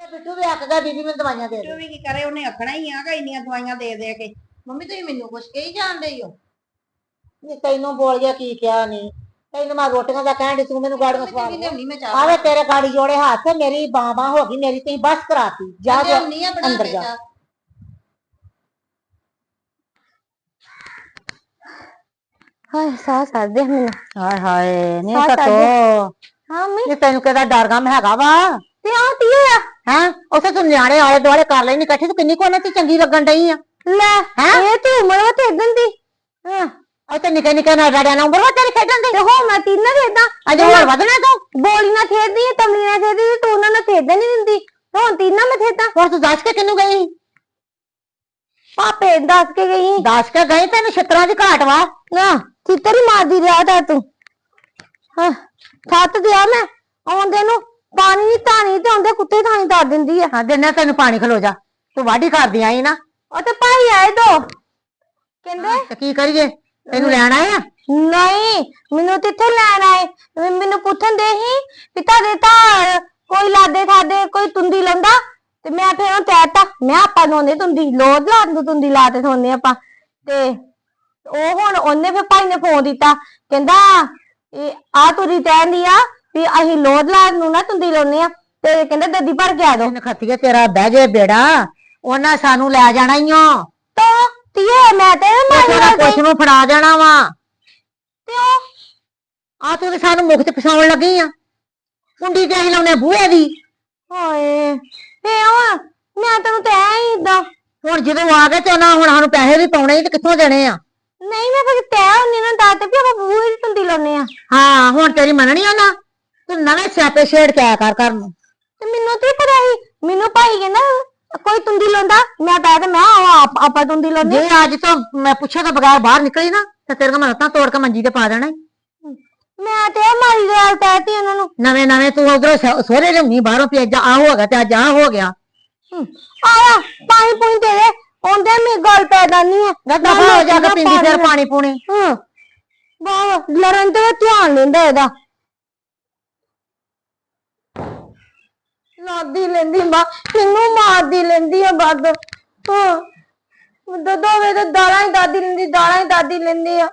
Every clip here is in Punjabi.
ਤੇ ਬਿੱਟੂ ਵੀ ਅੱਕ ਗਿਆ ਬੀਬੀ ਮੈਨੂੰ ਦਵਾਈਆਂ ਦੇ ਦੇ। ਤੂੰ ਵੀ ਕੀ ਕਰੇ ਉਹਨੇ ਆਖਣਾ ਹੀ ਆ ਕਿ ਇੰਨੀਆਂ ਦਵਾਈਆਂ ਦੇ ਦੇ ਕੇ। ਮੰਮੀ ਤੁਸੀਂ ਮੈਨੂੰ ਕੁਛ ਕਹੀ ਡਈ ਹੋ? ਨਹੀਂ ਤੈਨੂੰ ਬੋਲ ਗਿਆ ਕੀ ਕਿਹਾ ਨਹੀਂ? ਤੈਨੂੰ ਮੈਂ ਰੋਟੀਆਂ ਦਾ ਕਹਿਣ ਡਈ ਤੂੰ ਮੈਨੂੰ ਗਾੜੀਆਂ ਸਵਾਰ ਲਿਆਉਣੀ ਮੈਂ ਚਾਹ ਆਵੇ ਤੇਰੇ ਗਾੜੀ ਜੋੜੇ ਹੱਥ ਮੇਰੀ ਬਾਹਾਂ ਹੋ ਗਈ ਮੇਰੀ ਤੇ ਬਸ ਕਰਾਤੀ। ਜਾ ਜਾ ਲਿਆਉਣੀ ਆ ਬਣਾ ਅੰਦਰ ਕੇ ਜਾ। ਚਾਹ ਹਾਏ ਸਾਹ ਸੱਦੇ ਮੈਨੂੰ। ਹਾਏ ਹਾਏ ਨਹੀਂ ਸਾਹ ਤਾਂ ਚੜ੍ਹ ਤੋ। ਹਾਂ ਮੈਂ ਨਹੀਂ ਤੈਨੂੰ ਕਿਹਦਾ ਡਰਗਮ ਹੈਗਾ ਵਾ। ਆ ਹੈਂ? ਉਥੇ ਤੂੰ ਨਿਆਣੇ ਆਲੇ ਦੁਆਲੇ ਕਰ ਲੈਣੀ ਇਕੱਠੇ ਤੂੰ ਕਿੰਨੀ ਕੋਨੇ ਤੇ ਚੰਗੀ ਲੱਗਣ ਡਈ ਆ? ਲੈ? ਇਹ ਤੂੰ ਉਮਰ ਵਾ ਖੇਡਣ ਦੀ। ਹਾਂ। ਉਹ ਤੇ ਨਿੱਕੇ ਨਿੱਕੇ ਨਾਲ ਰੜਿਆ ਨਾ ਉਮਰ ਵਾ ਤੇਰੀ ਖੇਡਣ ਦੀ। ਤੇ ਹੋ ਮੈਂ ਤੀਨਾਂ ਖੇਡਾਂ। ਅਜੇ ਹੋਰ ਵਧਣਾ ਤੂੰ ਬੋਲੀ ਨਾਲ ਖੇਡਦੀ ਹੈ ਤਮਲੀ ਨਾਲ ਖੇਡਦੀ ਤੂੰ ਉਹਨਾਂ ਨਾਲ ਖੇਡਣ ਨਹੀਂ ਦਿੰਦੀ। ਹੁਣ ਤੀਨਾਂ ਮੈਂ ਖੇਡਾਂ। ਹੋਰ ਤੂੰ ਦੱਸ ਕੇ ਕਿੰਨੂੰ ਗਈ? ਪਾਪੇ ਦੱਸ ਕੇ ਗਈ। ਦੱਸ ਕੇ ਗਈ ਤੈਨੂੰ ਛਿੱਤਰਾਂ ਦੀ ਘਾਟ ਵਾ। ਨਾ ਚਿੱਤਰ ਮਾਰਦੀ ਰਿਹਾ ਤਾਂ ਤੂੰ। ਹਾਂ ਥੱਤ ਦਿਆ ਮੈਂ। ਆਉਂਦੇ ਨੂੰ ਪਾਣੀ ਧਾਣੀ ਤੇ ਆਉਂਦੇ ਕੁੱਤੇ ਥਾਣੀ ਧਰ ਦਿੰਦੀ ਆ। ਹਾਂ ਦਿੰਨੇ ਤੈਨੂੰ ਪਾਣੀ ਖਲੋ ਜਾ। ਤੂੰ ਵਾਢੀ ਕਰਦੀ ਆਈ ਨਾ। ਉਹ ਤੇ ਭਾਈ ਆਏ ਦੋ। ਕਹਿੰਦੇ? ਤੇ ਕੀ ਕਰੀਏ? ਤੈਨੂੰ ਲੈਣ ਆਏ ਆ? ਨਹੀਂ ਮੈਨੂੰ ਇੱਥੇ ਲੈਣ ਆਏ। ਵੀ ਮੈਨੂੰ ਪੁੱਛਣ ਦੇ ਹੀ ਵੀ ਤੁਹਾਡੇ ਤਾਂ ਕੋਈ ਲਾਦੇ ਥਾਦੇ ਕੋਈ ਤੁੰਦੀ ਲਾਉਂਦਾ? ਤੇ ਮੈਂ ਫਿਰ ਉਹ ਕਹਿਤਾ ਮੈਂ ਆਪਾਂ ਨੂੰ ਉਹਨੇ ਤੁੰਦੀ ਲੋੜ ਲਾ ਨੂੰ ਤੁੰਦੀ ਲਾ ਤੇ ਸੋਨੇ ਆਪਾਂ। ਤੇ ਉਹ ਹੁਣ ਉਹਨੇ ਫਿਰ ਭਾਈ ਨੇ ਫੋਨ ਦਿੱਤਾ। ਕਹਿੰਦਾ ਇਹ ਆ ਤੁਰੀ ਕਹਿੰਦੀ ਆ ਵੀ ਅਸੀਂ ਲੋੜ ਲਾ ਨੂੰ ਨਾ ਤੁੰਦੀ ਲਾਉਨੇ ਆ ਤੇ ਕਹਿੰਦਾ ਦੱਦੀ ਭਰ ਕੇ ਆ ਦੋ ਤੈਨੂੰ ਖੱਤੀਏ ਤੇਰਾ ਬਹਿ ਜੇ ਬੇੜਾ ਉਹਨਾਂ ਸਾਨੂੰ ਲੈ ਜਾਣਾ ਈ ਓ। ਤਾਂ ਤੀਏ ਮੈਂ ਤੇ ਤੇਰਾ ਨਾਲ ਕੁਛ ਨੂੰ ਫੜਾ ਜਾਣਾ ਵਾ। ਤੇ ਉਹ ਆ ਤੂੰ ਤੇ ਸਾਨੂੰ ਮੁਖ ਤੇ ਫਸਾਉਣ ਲੱਗੀ ਆ। ਕੁੰਡੀ ਤੇ ਅਸੀਂ ਲਾਉਨੇ ਬੂਹੇ ਦੀ। ਹਾਏ ਤੇ ਉਹ ਮੈਂ ਤੈਨੂੰ ਤੇ ਐ ਹੀ ਏਦਾਂ। ਹੁਣ ਜਦੋਂ ਆ ਗਏ ਤੇ ਉਹਨਾਂ ਹੁਣ ਸਾਨੂੰ ਪੈਸੇ ਵੀ ਪਾਉਣੇ ਤੇ ਕਿੱਥੋਂ ਦੇਣੇ ਆ? ਨਹੀਂ ਮੈਂ ਫਿਰ ਤੈ ਹੁੰਨੀ ਨਾ ਦਾਤੇ ਵੀ ਆਪਾਂ ਬੂਹੇ ਦੀ ਤੁੰਦੀ ਲਾਉਨੇ ਆ। ਹਾਂ ਹੁਣ ਤੇਰੀ ਮੰਨਣੀ ਆ ਨਾ ਤੂੰ ਨਵੇਂ ਸਿਆਪੇ ਛੇੜ ਕੇ ਆਇਆ ਕਰ ਕਰ ਨੂੰ। ਤੇ ਮੈਨੂੰ ਤੇ ਪਤਾ ਸੀ? ਮੈਨੂੰ ਭਾਈ ਕਹਿੰਦਾ ਕੋਈ ਤੁੰਦੀ ਲਾਉਂਦਾ? ਮੈਂ ਤਾਂ ਤੇ ਮੈਂ ਆਹ ਆਪ ਆਪਾਂ ਤੁੰਦੀ ਲਾਉਨੇ ਜੇ ਅੱਜ ਤੋਂ ਮੈਂ ਪੁੱਛੇ ਤੋਂ ਬਗੈਰ ਬਾਹਰ ਨਿਕਲੀ ਨਾ ਤੇ ਤੇਰੇ ਕੋਲ ਮੈਂ ਲੱਤਾਂ ਤੋੜ ਕੇ ਮੰਜੀ ਤੇ ਪਾ ਦੇਣਾ ਈ। ਮੈਂ ਤੇ ਮਾਰੀ ਗੱਲ ਕਹਿਤੀ ਉਹਨਾਂ ਨੂੰ। ਨਵੇਂ ਨਵੇਂ ਤੂੰ ਉਧਰੋਂ ਸੋਹਰੇ ਲਿਆਉਣੀ ਬਾਹਰੋਂ ਵੀ ਅੱਜ ਆ ਹੋ ਗਿਆ ਤੇ ਅੱਜ ਆ ਹੋ ਗਿਆ। ਆਇਆ ਪਾਣੀ ਪੂਣੀ ਦੇ ਦੇ ਆਉਂਦੇ ਮੇ ਗੱਲ ਪੈਦਾ ਨਹੀਂ ਹੈ। ਗਾ ਦਫਾ ਹੋ ਜਾ ਕੇ ਪੀਂਦੀ ਫਿਰ ਪਾਣੀ ਪੂਣੀ ਹਾਂ ਬਾਬਾ ਲੜਨ ਤੇ ਧਿਆਨ ਲੈਂਦਾ ਇਹਦਾ। ਮਾਰਦੀ ਲੈਂਦੀ, ਮਾਂ ਮੈਨੂੰ ਮਾਰਦੀ ਲੈਂਦੀ ਆ ਵੱਧ? ਹਾਂ ਦੋ ਵੇ ਦਾਲਾਂ ਹੀ ਦਾਦੀ ਲੈਂਦੀ, ਦਾਲਾਂ ਹੀ ਦਾਦੀ ਲੈਂਦੀ ਆ।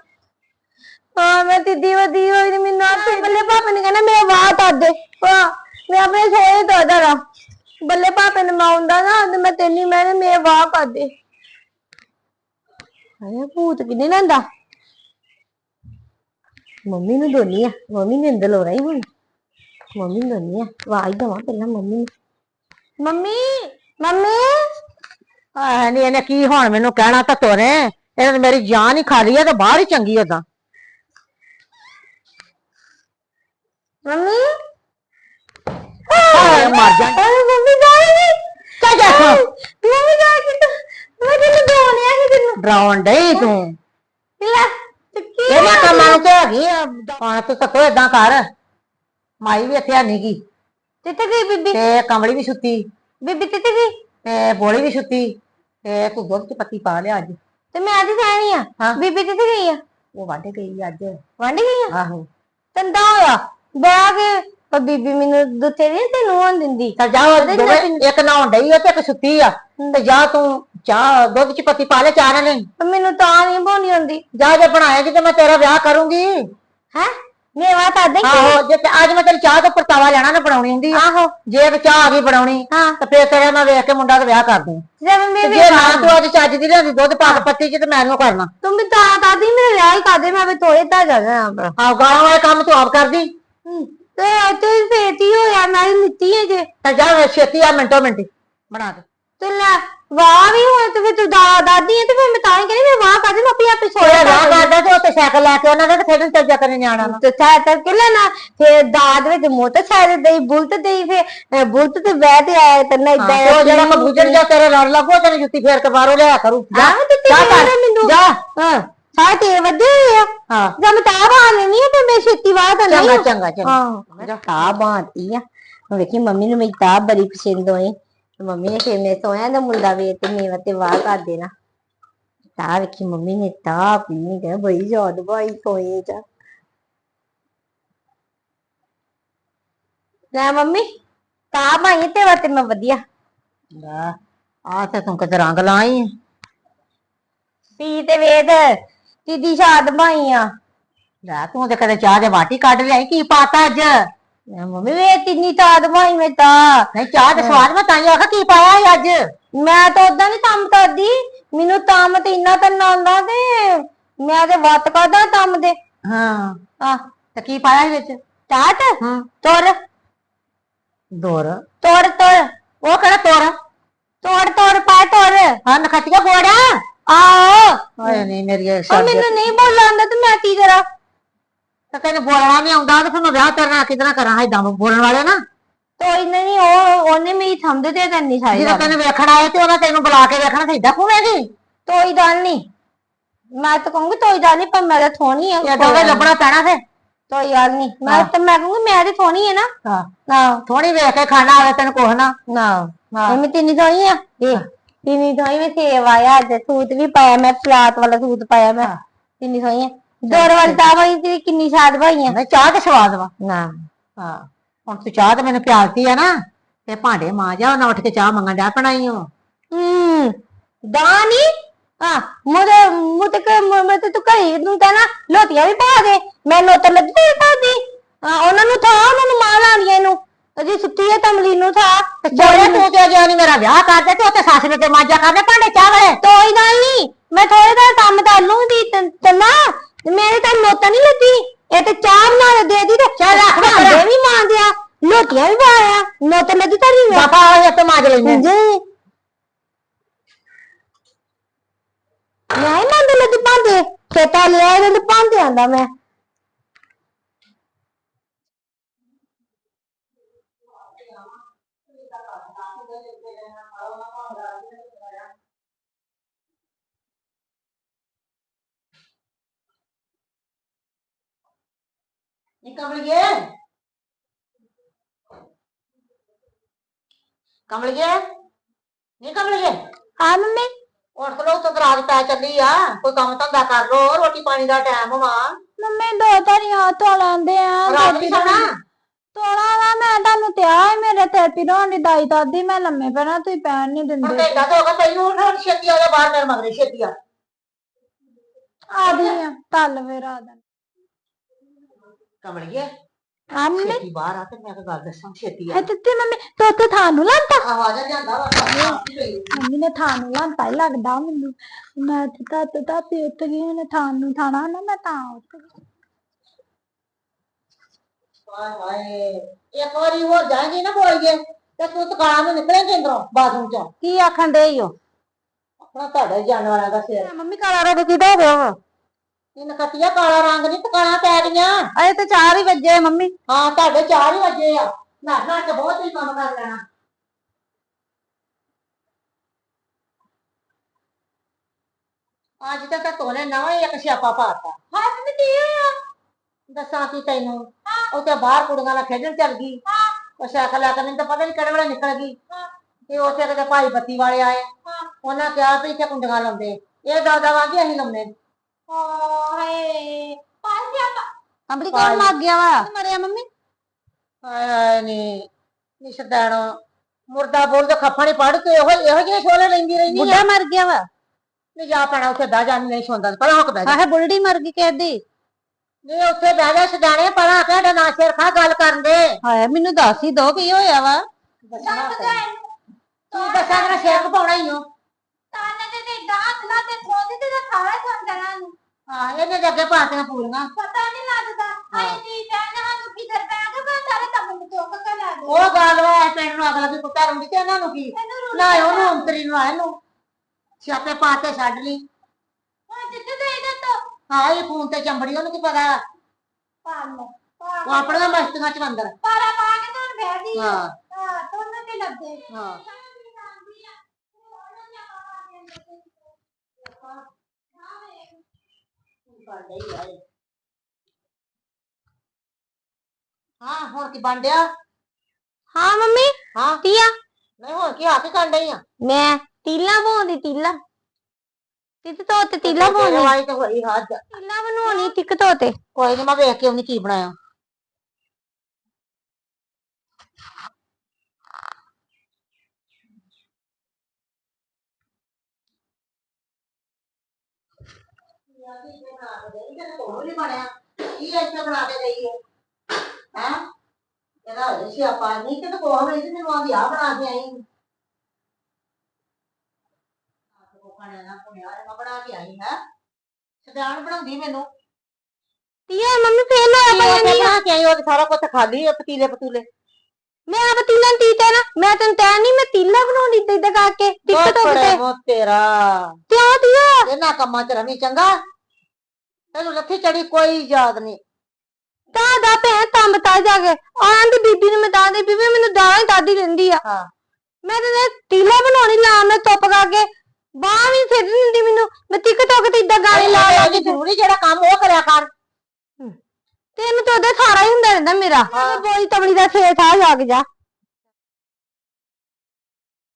ਹਾਂ, ਮੈਂ ਤਿੱਦੀ ਵਧੀ ਹੋਈ ਤੇ ਮੈਨੂੰ ਆਪੇ ਬੱਲੇ ਪਾਪੇ ਨੇ ਕਹਿੰਦਾ ਮੇਰੇ ਵਾਹ ਤਾਂ ਦੇ। ਹਾਂ, ਮੈਂ ਆਪਣੇ ਸੋਏ ਤੋਂ ਦਰਾ ਬੱਲੇ ਪਾਪੇ ਨੇ ਮਾਉਂਦਾ ਨਾ, ਤੇ ਮੈਂ ਤੈਨੂੰ ਮੈਂ ਮੇਰੇ ਵਾਹ ਕਰ ਦੇ। ਅਰੇ, ਭੂਤ ਕਿਨੇ ਲੈਂਦਾ? ਮੰਮੀ ਨੂੰ ਦੋਨੀ ਆ, ਮੰਮੀ ਨੇ ਅੰਦਰ ਲੋੜਾ ਹੀ ਹੁਣ। ਮੰਮੀ ਨੂੰ ਦੋਨੀ ਆ ਆਵਾਜ਼ ਦਵਾ ਪਹਿਲਾਂ ਮੰਮੀ ਨੂੰ। Mummy mummy! ਆਹ ਨਹੀਂ ਇਹਨੇ ਕੀ ਹੁਣ ਮੈਨੂੰ ਕਹਿਣਾ ਤਾਂ ਤੋਰੇ। ਇਹਨੇ ਤਾਂ ਮੇਰੀ ਜਾਨ ਹੀ ਖਾ ਲਈ ਆ ਤੇ ਬਾਹਰ ਹੀ ਚੰਗੀ ਓਦਾਂ ਮੰਮੀ! ਹਾਏ ਮਰ ਜਾ। ਮੰਮੀ ਗਾਈ ਚੱਲ ਜਾ ਇੱਥੋਂ। ਮੰਮੀ ਗਾਈ ਕਿ ਮੈਂ ਤੈਨੂੰ ਦੋਨਿਆ ਸੀ ਤੈਨੂੰ। ਡਰਾਉਣ ਡਈ ਤੂੰ। ਲੈ ਚੱਕੀ ਇਹਨਾਂ ਕੰਮਾਂ ਨੂੰ ਤੇ ਹੈਗੀ ਆ ਹੁਣ ਤੂੰ ਤੱਕੋ ਏਦਾਂ ਕਰ। ਮਾਈ ਵੀ ਇੱਥੇ ਨਹੀਂ ਗਈ ਕਿੱਥੇ ਗਈ ਬੀਬੀ? ਤੇ ਕਮਲੀ ਵੀ ਸੁੱਤੀ। ਬੀਬੀ ਕਿੱਥੇ ਗਈ ਤੇ ਬੋਲੀ ਵੀ ਸੁੱਤੀ। ਤੇ ਤੂੰ ਦੁੱਧ ਚ ਪੱਤੀ ਪਾ ਲਿਆ ਅੱਜ। ਤੇ ਮੈਂ ਅੱਜ ਜਾਣੀ ਆ। ਬੀਬੀ ਕਿੱਥੇ ਗਈ ਆ? ਉਹ ਵੱਢ ਗਈ ਅੱਜ। ਵੰਡ ਗਈ ਆ? ਆਹੋ। ਤੰਦਾ ਹੋਇਆ। ਕੇ ਪਰ ਬੀਬੀ ਮੈਨੂੰ ਦੁੱਤੇ ਨਹੀਂ ਤੈਨੂੰ ਆਣ ਦਿੰਦੀ। ਤਾਂ ਜਾ ਦੋਵੇਂ ਇੱਕ ਨਹਾਉਣ ਡਈ ਆ ਤੇ ਇੱਕ ਸੁੱਤੀ ਆ। ਤੇ ਜਾ ਤੂੰ ਚਾਹ ਦੁੱਧ ਚ ਪੱਤੀ ਪਾ ਲੈ ਚਾਹ ਨੇ ਮੈਨੂੰ ਤਾਂ ਨਹੀਂ ਬੋਣੀ ਆਉਂਦੀ। ਜਾ ਜੇ ਬਣਾਏਗੀ ਤੇ ਮੈਂ ਤੇਰਾ ਵਿਆਹ ਕਰੂੰਗੀ। ਹੈ? ਮੇਵਾ ਤਾਂ ਦੇ ਆਹੋ ਜੇ ਤੇ ਅੱਜ ਮੈਂ ਤੇਰੀ ਚਾਹ ਤੋਂ ਪਰਤਾਵਾ ਲੈਣਾ ਨਾ ਬਣਾਉਣੀ ਹੁੰਦੀ ਆ। ਆਹੋ। ਜੇ ਤੇ ਚਾਹ ਆ ਗਈ ਬਣਾਉਣੀ ਹਾਂ। ਤੇ ਫੇਰ ਤੇਰੇ ਮੈਂ ਵੇਖ ਕੇ ਮੁੰਡਾ ਦਾ ਵਿਆਹ ਕਰ ਦੂੰ। ਤੇ ਵੀ ਜੇ ਨਾ ਤੂੰ ਅੱਜ ਚੱਜ ਦੀ ਲਿਆਂਦੀ ਦੁੱਧ ਪਾ ਕੇ ਪੱਤੀ ਚ ਤੇ ਮੈਂ ਇਹਨੂੰ ਕਰਨਾ। ਤੁਮ ਵੀ ਤਾਂ ਦਾਦੀ ਮੇਰੇ ਵਿਆਹ ਹੀ ਕਰਦੇ ਮੈਂ ਵੀ ਤੋੜੇ ਤਾਂ ਜਾਣਾ ਆਪਣਾ ਆਹ ਗਾਲਾਂ ਵਾਲੇ ਕੰਮ ਤੂੰ ਆਪ ਕਰਦੀ। ਤੇ ਤੇ ਫੇਤੀ ਹੋਇਆ ਮੈਂ ਨਿੱਤੀ ਹੈ ਜੇ। ਤੇ ਜਾ ਛੇਤੀ ਆ ਮਿੰਟੋ ਮਿੰਟੀ ਬਣਾ ਦੇ। ਤੇ ਲੈ ਵਾਹ ਵੀ ਹੋਇਆ ਤੇ ਫਿਰ ਤੂੰ ਦਾ ਦਾਦੀ ਹੈ ਤੇ ਫਿਰ ਮੈਂ ਤਾਂ ਹੀ ਕਹਿੰਦੀ ਮੈਂ ਵਾਹ ਕਰਦੇ ਮੈਂ ਆਪੇ ਆਪੇ ਸੋਇਆ ਵਿਆਹ ਕਰਦਾ। ਤੇ ਉੱਤੇ ਸਾਈਕਲ ਲੈ ਕੇ ਉਹਨਾਂ ਦਾ ਤੇ ਖੇਡਣ ਚੱਲ ਜਾ ਕਰੇ ਨਿਆਣਾ ਨਾਲ। ਤੇ ਚਾਹ ਤੱਕ ਕਿ ਲੈਣਾ? ਫਿਰ ਦਾਦ ਵਿੱਚ ਮੋਟਰਸਾਈਕਲ ਦੇਈ ਬੁਲਟ ਦੇਈ ਫਿਰ। ਬੁਲਟ ਤੇ ਬਹਿ ਤੇ ਆਇਆ ਤੇ ਨਾ ਤੇ ਉਹ ਜਿਹੜਾ ਕਬੂਜਰ ਜਾ ਤੇਰੇ ਲੜ ਲੱਗੋ ਤੈਨੂੰ ਜੁੱਤੀ ਫੇਰ ਕੇ ਬਾਹਰੋਂ ਲਿਆ ਕਰੂ। ਜਾ ਆਹ ਤੇ ਜਾ ਤੇਰੇ ਕਰ ਮੈਨੂੰ। ਜਾ। ਹਾਂ ਸਾਰੇ ਤੇ ਹੋਏ ਆ। ਹਾਂ। ਜਦ ਮੈਂ ਤਾਂ ਬਾ ਲੈਣੀ ਹੈ ਤੇ ਮੈਂ ਛੇਤੀ ਬਾਹਰ ਤਾਂ ਨਹੀਂ ਚੰਗਾ ਚੰਗਾ। ਹਾਂ। ਤਾਂ ਬਾਤੀ ਆ। ਹੁਣ ਵੇਖੀ ਮੰਮੀ ਨੂੰ ਮੇਰੀ ਤਾਂ ਬੜੀ ਪਸੰਦ ਹੋਈ। ਤੇ ਮੰਮੀ ਨੇ ਫਿਰ ਮੇਰੇ ਸੋਹਣਾ ਦਾ ਮੁੰਡਾ ਵੇ ਤੇ ਮੇਰਾ ਤੇ ਵਾਹ ਕਰ ਦੇਣਾ। ਤਾਂ ਵੇਖੀ ਮੰਮੀ ਨੇ ਤਾਂ ਪੀਣੀ ਕਿ ਬਈ ਯਾਦ ਬਾਈ ਸੋਏ ਜਾ। ਲੈ ਮੰਮੀ ਤਾਂ ਭਾਈ ਤੇ ਵਾ ਤੇ ਮੈਂ ਵਧੀਆ। ਲੈ ਆ ਤੇ ਤੂੰ ਕਿਤੇ ਰੰਗ ਲਾਈ ਪੀ ਤੇ ਵੇਦ ਕਿਦੀ ਸ਼ਾਦ ਭਾਈ ਆ। ਲੈ ਤੂੰ ਤੇ ਕਦੇ ਚਾਹ ਦੇ ਬਾਟੀ ਕੱਢ ਲਿਆਈ ਕੀ ਪਾਤਾ ਅੱਜ? ਮੈਂ ਮੰਮੀ ਵੇ ਤਿੰਨੀ ਸ਼ਾਦ ਭਾਈ ਮੈਂ ਤਾਂ। ਚਾਹ ਦੇ ਸਵਾਦ ਮੈਂ ਤਾਂ ਹੀ ਆਖਿਆ ਕੀ ਪਾਇਆ ਸੀ ਅੱਜ? ਮੈਂ ਤਾਂ ਉਦਾਂ ਨਹੀਂ ਕੰਮ ਕਰਦੀ। ਮੈਨੂੰ ਕੰਮ ਤੇ ਇੰਨਾ ਕਰਨਾ ਆਉਂਦਾ ਤੇ ਮੈਂ ਤੇ ਵੱਤ ਕਰਦਾ ਕੰਮ ਦੇ। ਹਾਂ। ਆ ਤੇ ਕੀ ਪਾਇਆ ਸੀ ਵਿੱਚ? ਟਾਟ ਹਾਂ। ਤੁਰ। ਦੋਰ ਤੁਰ ਤੁਰ। ਉਹ ਕਿਹੜਾ ਤੋਰ? ਤੋੜ ਤੋੜ ਪਾ ਤੁਰ ਹਾਂ ਨਖਤੀਆ ਗੋੜਾ ਆਓ ਹਾਏ ਨਹੀਂ ਮੇਰੀ ਉਹ ਮੈਨੂੰ ਨਹੀਂ ਬੋਲਣਾ ਆਉਂਦਾ ਤੇ ਮੈਂ ਕੀ ਕਰਾਂ? ਤੇ ਤੈਨੂੰ ਬੋਲਣਾ ਨਹੀਂ ਆਉਂਦਾ ਤੇ ਫਿਰ ਮੈਂ ਵਿਆਹ ਤੇਰੇ ਨਾਲ ਕਿਦਾਂ ਕਰਾਂ? ਏਦਾਂ ਬੋਲਣ ਵਾਲੇ ਨਾ। ਤੋਈ ਨਹੀਂ ਉਹ ਉਹਨੇ ਮੇਰੀ ਥੰਮ ਤੇ ਕਰਨੀ ਸਾਰੀ ਜਦੋਂ ਗੱਲ। ਤੈਨੂੰ ਵੇਖਣ ਆਏ ਤੇ ਉਹਨਾਂ ਤੈਨੂੰ ਬੁਲਾ ਕੇ ਵੇਖਣਾ ਤੇ ਏਦਾਂ ਘੁੰਮੇਗੀ ਤੋਈ ਗੱਲ ਨਹੀਂ ਮੈਂ ਤਾਂ ਕਹੂੰਗੀ ਤੋਈ ਗੱਲ ਨਹੀਂ ਪਰ ਮੈਂ ਤਾਂ ਥੋਣੀ ਆ। ਏਦਾਂ ਉਹਦਾ ਲੱਭਣਾ ਪੈਣਾ ਫੇ ਤੋਈ ਗੱਲ ਨਹੀਂ ਮੈਂ ਤਾਂ ਮੈਂ ਕਹੂੰਗੀ ਮੈਂ ਤੇ ਥੋਣੀ ਹੈ ਨਾ। ਹਾਂ। ਨਾ। ਥੋੜੀ ਵੇਖ ਕੇ ਖਾਣਾ ਆਵੇ ਤੈਨੂੰ ਕੁਛ ਨਾ। ਨਾ। ਹਾਂ। ਮੈਂ ਤਿੰਨੀ ਥੋਣੀ ਆ। ਇਹ ਤਿੰਨੀ ਥੋਣੀ ਮੈਂ ਸੇਵ ਆਇਆ ਅੱਜ ਸੂਟ ਵੀ ਪਾਇਆ ਮੈਂ ਫਲਾਤ ਵਾਲਾ ਸੂਟ ਪਾਇਆ ਮੈਂ। ਤਿੰਨੀ ਥੋਣੀ ਆ। ਦੋਰ ਵਾਲੀ ਤਾਂ ਭਾਈ ਤੇਰੀ ਕਿੰਨੀ ਸਾਦ ਭਾਈ ਆ? ਨਹੀਂ ਚਾਹ ਤੇ ਸਵਾਦ ਵਾ। ਨਾ। ਹਾਂ ਹੁਣ ਤੂੰ ਚਾਹ ਤੇ ਮੈਨੂੰ ਪਿਆਲਤੀ ਆ ਨਾ ਤੇ ਭਾਂਡੇ ਮਾਂਜਾ ਉਹਨਾਂ ਉੱਠ ਕੇ ਚਾਹ ਮੰਗਣ ਡਿਆ ਪਣਾਈ ਹਮ ਦਾਨੀ ਆ ਮੁਰੇ ਮੁਤੇ ਕੇ ਮੈਂ ਤੇ ਤੂੰ ਕਹੀ ਨੂੰ ਤਾਂ ਨਾ ਲੋਟੀਆਂ ਵੀ ਪਾ ਦੇ ਮੈਂ ਲੋਟ ਲੱਗੀ ਤੇ ਪਾਦੀ ਆ ਉਹਨਾਂ ਨੂੰ ਥਾ ਉਹਨਾਂ ਨੂੰ ਮਾਂ ਲਾਣੀਆਂ ਇਹਨੂੰ। ਅਜੀ ਸੁੱਤੀ ਹੈ ਤਮਲੀ ਨੂੰ ਥਾ। ਜੋੜੇ ਤੂੰ ਤੇ ਜੋ ਨਹੀਂ ਮੇਰਾ ਵਿਆਹ ਕਰ ਦੇ ਤੇ ਉੱਥੇ ਸੱਸ ਨੇ ਤੇ ਮਾਂਜਾ ਕਰਦੇ ਭਾਂਡੇ ਚਾਹ ਵਾਲੇ? ਤੋਈ ਗੱਲ ਨਹੀਂ ਮੈਂ ਥੋੜੇ ਦਾ ਕੰਮ ਕਰ ਲੂੰਗੀ ਤੇ ਨਾ ਮੇਰੇ ਤਾਂ ਲੋਟਾਂ ਨਹੀਂ ਲੱਗੀ ਇਹ ਤੇ ਚਾਹ ਬਣਾ ਕੇ ਦੇ ਦੀ ਤੇ ਚੱਲ ਰੱਖ ਦੇ ਭਾਂਡੇ ਵੀ ਮਾਂ ਦਿਆ ਲੋਟੀਆਂ ਵੀ ਪਾਇਆ ਲੋਟ ਲੱਗੀ ਤਾਂ ਨਹੀਂ ਬਾਪਾ ਉਹ ਤੇ ਮਾਂਜ ਲੈਨੇ ਜੀ ਮੈਂ ਮੰਦ ਲੱਗੀ ਭਾਂਡੇ ਖੇਤਾਂ ਲਿਆ ਇਹਦੇ ਭਾਂਡੇ ਆਂਦਾ ਮੈਂ। ਨੀ ਕਮਲੀਏ ਕਮਲੀਏ ਨੀ ਕਮਲੀਏ ਹਾਂ ਮੰਮੀ ਉੱਠ ਲੋ ਤੂੰ ਰਾਤ ਪੈ ਚੱਲੀ ਆ ਕੋਈ ਕੰਮ ਧੰਦਾ ਕਰ ਲੋ ਰੋਟੀ ਪਾਣੀ ਦਾ ਟਾਈਮ ਵਾ ਮੰਮੀ ਦੋ ਧਰੀਆਂ ਧੋ ਲੈਂਦੇ ਆ ਰਾਤ ਨਹੀਂ ਸੌਣਾ ਵਾ ਮੈਂ ਤੁਹਾਨੂੰ ਤੇ ਆ ਮੇਰੇ ਤੇ ਪਿਰੋਂ ਦੀ ਦਾਈ ਦਾਦੀ ਮੈਂ ਲੰਮੇ ਪੈਣਾ ਤੁਸੀਂ ਪੈਣ ਨਹੀਂ ਹੁਣ ਦਿੰਦੇ ਤੋਂ ਹੋ ਤੈਨੂੰ ਹੁਣ ਛੇਤੀ ਆ ਜਾ ਬਾਹਰ ਮੇਰੇ ਮਗਰੇ ਛੇਤੀ ਆ ਆਦੀ ਆ ਤਲ ਵੇ ਰਾਤ ਕਮਲੀਏ ਮੰਮੀ। ਛੇਤੀ ਬਾਹਰ ਆ ਤੇ ਮੈਂ ਇੱਕ ਗੱਲ ਦੱਸਾਂ ਛੇਤੀ ਆ। ਹੈ ਤੇ ਮੰਮੀ ਤੋ ਤੇ ਥਾਨੂੰ ਲੰਤਾ? ਆਵਾਜ਼ ਜਾਂਦਾ ਵਾ ਮੰਮੀ ਨੇ ਥਾਨੂੰ ਲੰਤਾ ਹੀ ਲੱਗਦਾ ਮੈਨੂੰ। ਮੈਂ ਤੇ ਤਾਂ ਤੇ ਤਾਂ ਪੀ ਉੱਤ ਗਈ ਉਹਨੇ ਥਾਨ ਨੂੰ ਥਾਣਾ ਨਾ ਮੈਂ ਤਾਂ ਉੱਠ ਗਈ। ਹਾਏ ਹਾਏ ਇੱਕ ਵਾਰੀ ਹੋ ਜਾਏਗੀ ਨਾ ਬੋਲੀਏ ਤੇ ਤੂੰ ਦੁਕਾਨ ਨੂੰ ਨਿਕਲੇਂਗੇ ਅੰਦਰੋਂ ਬਾਥਰੂਮ ਚੋਂ। ਕੀ ਆਖਣ ਦੇ ਈਓ ਆਪਣਾ ਤੁਹਾਡੇ ਜਾਣ ਵਾਲਾ ਦਾ ਸਿਰ। ਮੰਮੀ ਕਾਲਾ ਰੰਗ ਕਿਦਾ ਹੋ ਗਿਆ ਇਹ ਨਕਤੀਆ ਕਾਲਾ ਰੰਗ ਨਹੀਂ ਦੁਕਾਨਾਂ ਪੈ ਗਈਆਂ ਅਜੇ ਤੇ 4 ਹੀ ਵਜੇ ਮੰਮੀ। ਹਾਂ ਤੁਹਾਡੇ ਚਾਰ ਹੀ ਵਜੇ ਆ। ਨਾ ਨਾ ਕੇ ਬਹੁਤ ਹੀ ਕੰਮ ਕਰ ਲੈਣਾ। ਅੱਜ ਤੱਕ ਤਾਂ ਤੋਨੇ ਨਵਾਂ ਹੀ ਇੱਕ ਸਿਆਪਾ ਪਾਤਾ। ਹਾਂ ਮੰਮੀ ਕੀ ਹੋਇਆ? ਦੱਸਾਂ ਕੀ ਤੈਨੂੰ? ਉਹ ਤੇ ਬਾਹਰ ਕੁੜੀਆਂ ਨਾਲ ਖੇਡਣ ਚੱਲ ਗਈ। ਉਹ ਸਾਈਕਲ ਲੈ ਕੇ ਮੈਨੂੰ ਤਾਂ ਪਤਾ ਨਹੀਂ ਕਿਹੜੇ ਵੇਲੇ ਨਿਕਲ ਗਈ। ਤੇ ਉੱਥੇ ਕਿਤੇ ਭਾਈ ਬੱਤੀ ਵਾਲੇ ਆਏ। ਉਹਨਾਂ ਕਿਹਾ ਵੀ ਇੱਥੇ ਕੁੰਡੀਆਂ ਲਾਉਂਦੇ। ਇਹ ਦਾਦਾ ਵਾਂਗੀ ਅਸੀਂ ਲਾਉਂਦੇ। ਹਾਏ ਕੰਬਲੀ। ਕੋਲ ਲੱਗ ਗਿਆ ਵਾ। ਮਰਿਆ ਮੰਮੀ? ਹਾਏ ਹਾਏ ਨੀ ਨੀ ਸਦਾਣੋ ਮੁਰਦਾ ਬੋਲ ਤੇ ਖੱਫਾ ਨਹੀਂ ਪੜ ਕੇ ਇਹੋ ਇਹੋ ਜਿਹੇ ਛੋਲੇ ਲੈਂਦੀ ਰਹਿੰਦੀ ਆ। ਬੁੱਢਾ ਮਰ ਗਿਆ ਵਾ। ਨਹੀਂ ਜਾ ਪੈਣਾ ਉੱਥੇ ਬਹਿ ਜਾ ਨਹੀਂ ਸੌਂਦਾ ਪਰ ਹੁੱਕ ਬਹਿ ਜਾ। ਆਹੇ ਬੁੱਢੀ ਮਰ ਗਈ ਕਹਿੰਦੀ ਨਹੀਂ ਉੱਥੇ ਬਹਿ ਜਾ ਸਦਾਣੇ ਪੜਾ ਕੇ ਸਾਡਾ ਨਾ ਸਿਰ ਖਾ ਗੱਲ ਕਰਨ ਦੇ। ਹਾਏ ਮੈਨੂੰ ਦੱਸ ਹੀ ਦੋ ਕੀ ਹੋਇਆ ਵਾ। ਤੂੰ ਦੱਸਾਂ ਤੇਰਾ ਸਿਰ ਘਪਾਉਣਾ ਹੀ ਹੋ ਤਾਨੇ ਤੇ ਤੇ ਦਾਤ ਲਾ ਤੇ ਥੋਦੀ ਤੇ ਸਾਰਾ ਸੰਦਰਾਂ ਨੂੰ ਹਾਂ ਇਹਨੇ ਦੇ ਅੱਗੇ ਪਾਤੀਆਂ ਪੂਰੀਆਂ। ਪਤਾ ਨਹੀਂ ਲੱਗਦਾ। ਹਾਏ ਜੀ ਜਾਨ ਸਾਨੂੰ ਕਿਧਰ ਪੈ ਗਿਆ ਮੈਂ ਸਾਰੇ ਕੰਮ ਨੂੰ ਚੁੱਕ ਕੇ ਲਾ ਦੇ ਉਹ ਗੱਲ ਵਾ ਇਹ ਪਿੰਡ ਨੂੰ ਅਗਲਾ ਦੀ ਕੁੱਤਾ ਰੁੰਦੀ ਤੇ ਇਹਨਾਂ ਨੂੰ ਕੀ? ਇਹਨੂੰ ਨਾ ਉਹਨੂੰ ਅੰਤਰੀ ਨੂੰ ਆ ਇਹਨੂੰ। ਸਿਆਪੇ ਪਾਤੇ ਛੱਡ ਲਈ। ਹੁਣ ਜਿੱਥੇ ਤੇ ਇਹਦਾ ਤੋਂ। ਹਾਂ ਇਹ ਫੋਨ ਤੇ ਚੰਬੜੀ ਉਹਨੂੰ ਕੀ ਪਤਾ? ਪਾਲ ਉਹ ਆਪਣੀਆਂ ਮਸਤੀਆਂ ਚ ਅੰਦਰ। ਪਾਰਾ ਪਾ ਕੇ ਤੁਹਾਨੂੰ ਬਹਿ ਦੀ ਹਾਂ। ਹਾਂ ਤੁਹਾਨੂੰ ਤੇ ਲੱਗੇ ਹਾਂ। ਹਾਂ ਹੋਰ ਕੀ ਬੰਡਿਆ ਹਾਂ ਮੰਮੀ ਹਾਂ। ਤੀਆ। ਨਹੀਂ ਹੋਰ ਕੀ ਹੱਥ ਕੰਡ ਹੀ ਆ? ਮੈਂ ਤੀਲਾ ਪਾਉਂਦੀ ਤੀਲਾ। ਤਿੱਤ ਤੋਂ ਤੇ ਤੀਲਾ ਪਾਉਂਦੀ ਵਾਈ ਤੇ ਹੋਈ ਹੱਦ। ਤੀਲਾ ਬਣਾਉਣੀ ਟਿਕ ਤੋਂ ਤੇ। ਕੋਈ ਨਹੀਂ ਮੈਂ ਵੇਖ ਕੇ ਉਹਨੇ ਕੀ ਬਣਾਇਆ ਕੀ ਇੱਥੇ ਬਣਾ ਕੇ ਗਈ ਤੇ ਕੋਲ ਨਹੀਂ ਬਣਿਆ ਕੀ ਇੱਥੇ ਬਣਾ ਕੇ ਗਈ ਹੈ ਹੈ ਇਹਦਾ ਹੋ ਸਿਆਪਾ ਨਹੀਂ ਤੇ ਕੋਹ ਨਹੀਂ ਤੇ ਮੈਨੂੰ ਆਂਦੀ ਆ ਬਣਾ ਕੇ ਆਈ ਆਹ ਕੋ ਖਾਣੇ ਨਾ ਪੁਣਿਆ ਇਹ ਬਣਾ ਕੇ ਆਈ ਹੈ ਸਦਾਨ ਬਣਾਉਂਦੀ ਮੈਨੂੰ ਤੀਏ ਮੰਮੀ ਹੋਇਆ ਕੀ ਪਈ ਨਹੀਂ ਬਣਾ ਕੇ ਆਈ ਉਹ ਸਾਰਾ ਕੁਝ ਖਾਲੀ ਪਤੀਲੇ ਪਤੂਲੇ ਮੈਂ ਆ ਪਤੀਲਾ ਤੀ ਤੇ ਨਾ ਮੈਂ ਤੈਨੂੰ ਤੈ ਨਹੀਂ ਮੈਂ ਤੀਲਾ ਬਣਾਉਣੀ ਤੇ ਇਦਾਂ ਕਰਕੇ ਟਿਕਟੋਕ ਤੇ। ਮੋ ਤੇਰਾ। ਕਿਉਂ ਤੀਏ ਇਹਨਾਂ ਕੰਮਾਂ ਚ ਰਵੀ ਚੰਗਾ। ਤੈਨੂੰ ਲੱਥੀ ਚੜੀ ਕੋਈ ਯਾਦ ਨਹੀਂ। ਤਾਂ ਦਾ ਭੈਣ ਤਾ ਜਾ ਕੇ ਆਂਦੀ ਬੀਬੀ ਨੂੰ ਮੈਂ ਦਾਦੀ ਬੀਬੀ ਮੈਨੂੰ ਦਾਲਾਂ ਹੀ ਦਾਦੀ ਰਹਿੰਦੀ ਆ। ਹਾਂ। ਮੈਂ ਤੇ ਤੀਲਾ ਬਣਾਉਣੀ ਲਾ ਮੈਂ ਚੁੱਪ ਕਰਕੇ ਬਾਹ ਵੀ ਫਿਰ ਦਿੰਦੀ ਮੈਨੂੰ। ਮੈਂ ਟਿਕਟੋਕ ਤੇ ਇਦਾਂ ਗਾਣੇ ਲਾ ਲਾ ਕੇ ਜ਼ਰੂਰੀ ਜਿਹੜਾ ਕੰਮ ਉਹ ਕਰਿਆ ਕਰ। ਤੈਨੂੰ ਤਾਂ ਉਹਦੇ ਸਾਰਾ ਹੀ ਹੁੰਦਾ ਰਹਿੰਦਾ ਮੇਰਾ। ਬੋਲੀ ਤਬਲੀ ਦਾ ਛੇ ਠਾ ਜਾ ਕੇ ਜਾ।